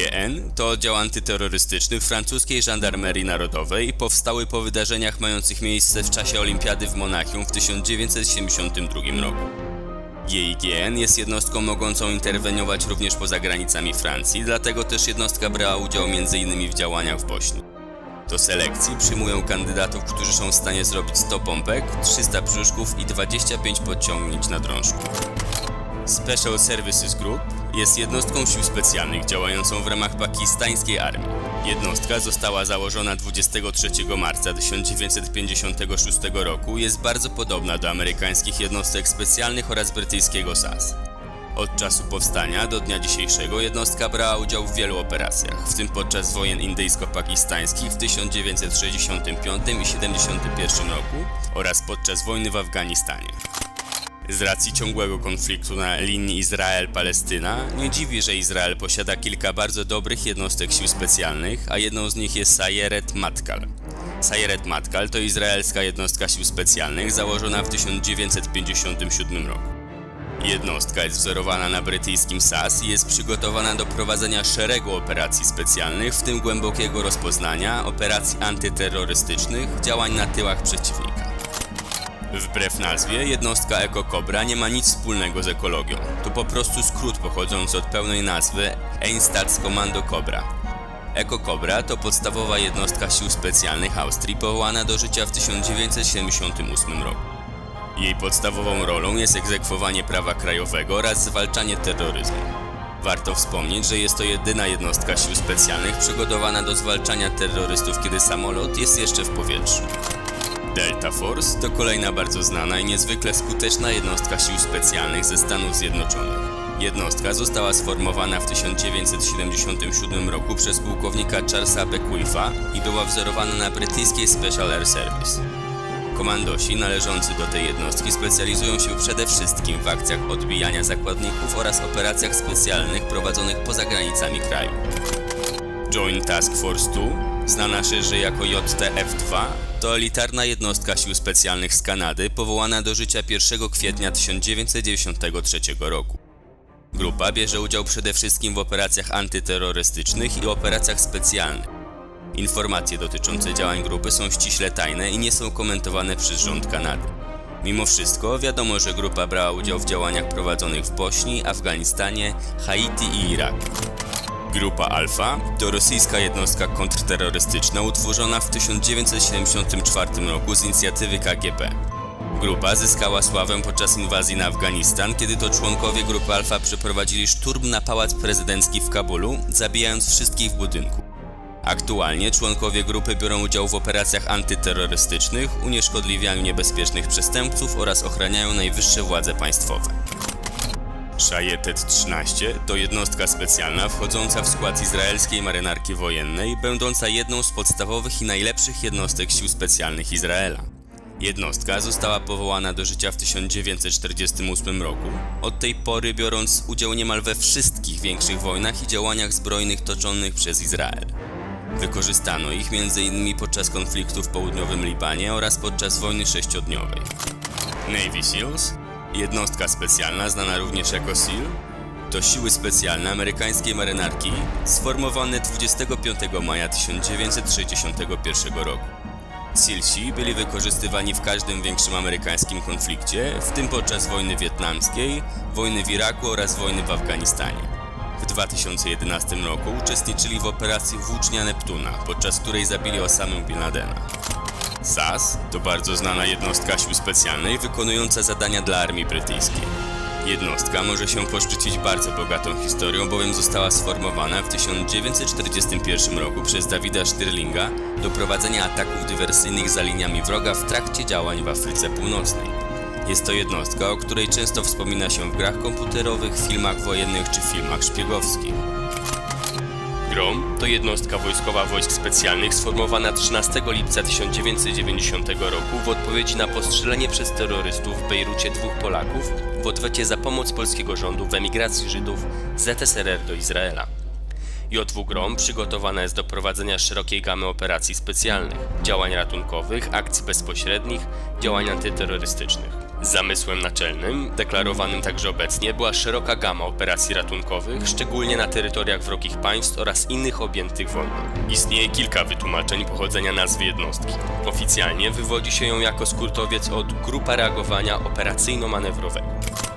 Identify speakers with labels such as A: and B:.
A: GIGN to oddział antyterrorystyczny francuskiej żandarmerii narodowej powstały po wydarzeniach mających miejsce w czasie Olimpiady w Monachium w 1972 roku. GIGN jest jednostką mogącą interweniować również poza granicami Francji, dlatego też jednostka brała udział m.in. w działaniach w Bośni. Do selekcji przyjmują kandydatów, którzy są w stanie zrobić 100 pompek, 300 brzuszków i 25 podciągnięć na drążku. Special Services Group jest jednostką sił specjalnych działającą w ramach pakistańskiej armii. Jednostka została założona 23 marca 1956 roku i jest bardzo podobna do amerykańskich jednostek specjalnych oraz brytyjskiego SAS. Od czasu powstania do dnia dzisiejszego jednostka brała udział w wielu operacjach, w tym podczas wojen indyjsko-pakistańskich w 1965 i 1971 roku oraz podczas wojny w Afganistanie. Z racji ciągłego konfliktu na linii Izrael-Palestyna, nie dziwi, że Izrael posiada kilka bardzo dobrych jednostek sił specjalnych, a jedną z nich jest Sayeret Matkal. Sayeret Matkal to izraelska jednostka sił specjalnych założona w 1957 roku. Jednostka jest wzorowana na brytyjskim SAS i jest przygotowana do prowadzenia szeregu operacji specjalnych, w tym głębokiego rozpoznania, operacji antyterrorystycznych, działań na tyłach przeciwnika. Wbrew nazwie, jednostka Eko Cobra nie ma nic wspólnego z ekologią. To po prostu skrót pochodzący od pełnej nazwy Einsatzkommando Cobra. Eko Cobra to podstawowa jednostka sił specjalnych Austrii powołana do życia w 1978 roku. Jej podstawową rolą jest egzekwowanie prawa krajowego oraz zwalczanie terroryzmu. Warto wspomnieć, że jest to jedyna jednostka sił specjalnych przygotowana do zwalczania terrorystów, kiedy samolot jest jeszcze w powietrzu. Delta Force to kolejna bardzo znana i niezwykle skuteczna jednostka sił specjalnych ze Stanów Zjednoczonych. Jednostka została sformowana w 1977 roku przez pułkownika Charlesa Beckwitha i była wzorowana na brytyjskiej Special Air Service. Komandosi należący do tej jednostki specjalizują się przede wszystkim w akcjach odbijania zakładników oraz operacjach specjalnych prowadzonych poza granicami kraju. Joint Task Force 2, znana szerzej jako JTF-2, to elitarna jednostka sił specjalnych z Kanady powołana do życia 1 kwietnia 1993 roku. Grupa bierze udział przede wszystkim w operacjach antyterrorystycznych i operacjach specjalnych. Informacje dotyczące działań grupy są ściśle tajne i nie są komentowane przez rząd Kanady. Mimo wszystko wiadomo, że grupa brała udział w działaniach prowadzonych w Bośni, Afganistanie, Haiti i Iraku. Grupa Alfa to rosyjska jednostka kontrterrorystyczna utworzona w 1974 roku z inicjatywy KGB. Grupa zyskała sławę podczas inwazji na Afganistan, kiedy to członkowie grupy Alfa przeprowadzili szturm na pałac prezydencki w Kabulu, zabijając wszystkich w budynku. Aktualnie członkowie grupy biorą udział w operacjach antyterrorystycznych, unieszkodliwianiu niebezpiecznych przestępców oraz ochraniają najwyższe władze państwowe. Shayetet 13 to jednostka specjalna wchodząca w skład izraelskiej marynarki wojennej, będąca jedną z podstawowych i najlepszych jednostek sił specjalnych Izraela. Jednostka została powołana do życia w 1948 roku, od tej pory biorąc udział niemal we wszystkich większych wojnach i działaniach zbrojnych toczonych przez Izrael. Wykorzystano ich m.in. podczas konfliktu w południowym Libanie oraz podczas wojny sześciodniowej. Navy SEALs, jednostka specjalna znana również jako SEAL, to siły specjalne amerykańskiej marynarki sformowane 25 maja 1961 roku. SEALsi byli wykorzystywani w każdym większym amerykańskim konflikcie, w tym podczas wojny wietnamskiej, wojny w Iraku oraz wojny w Afganistanie. W 2011 roku uczestniczyli w operacji Włócznia Neptuna, podczas której zabili Osamę Bin Ladena. SAS to bardzo znana jednostka sił specjalnej wykonująca zadania dla armii brytyjskiej. Jednostka może się poszczycić bardzo bogatą historią, bowiem została sformowana w 1941 roku przez Davida Stirlinga do prowadzenia ataków dywersyjnych za liniami wroga w trakcie działań w Afryce Północnej. Jest to jednostka, o której często wspomina się w grach komputerowych, filmach wojennych czy filmach szpiegowskich. GROM to jednostka wojskowa wojsk specjalnych sformowana 13 lipca 1990 roku w odpowiedzi na postrzelenie przez terrorystów w Bejrucie dwóch Polaków w odwecie za pomoc polskiego rządu w emigracji Żydów z ZSRR do Izraela.
B: JW GROM przygotowana jest do prowadzenia szerokiej gamy operacji specjalnych, działań ratunkowych, akcji bezpośrednich, działań antyterrorystycznych. Zamysłem naczelnym, deklarowanym także obecnie, była szeroka gama operacji ratunkowych, szczególnie na terytoriach wrogich państw oraz innych objętych wojną. Istnieje kilka wytłumaczeń pochodzenia nazwy jednostki. Oficjalnie wywodzi się ją jako skurtowiec od Grupa Reagowania Operacyjno-Manewrowego.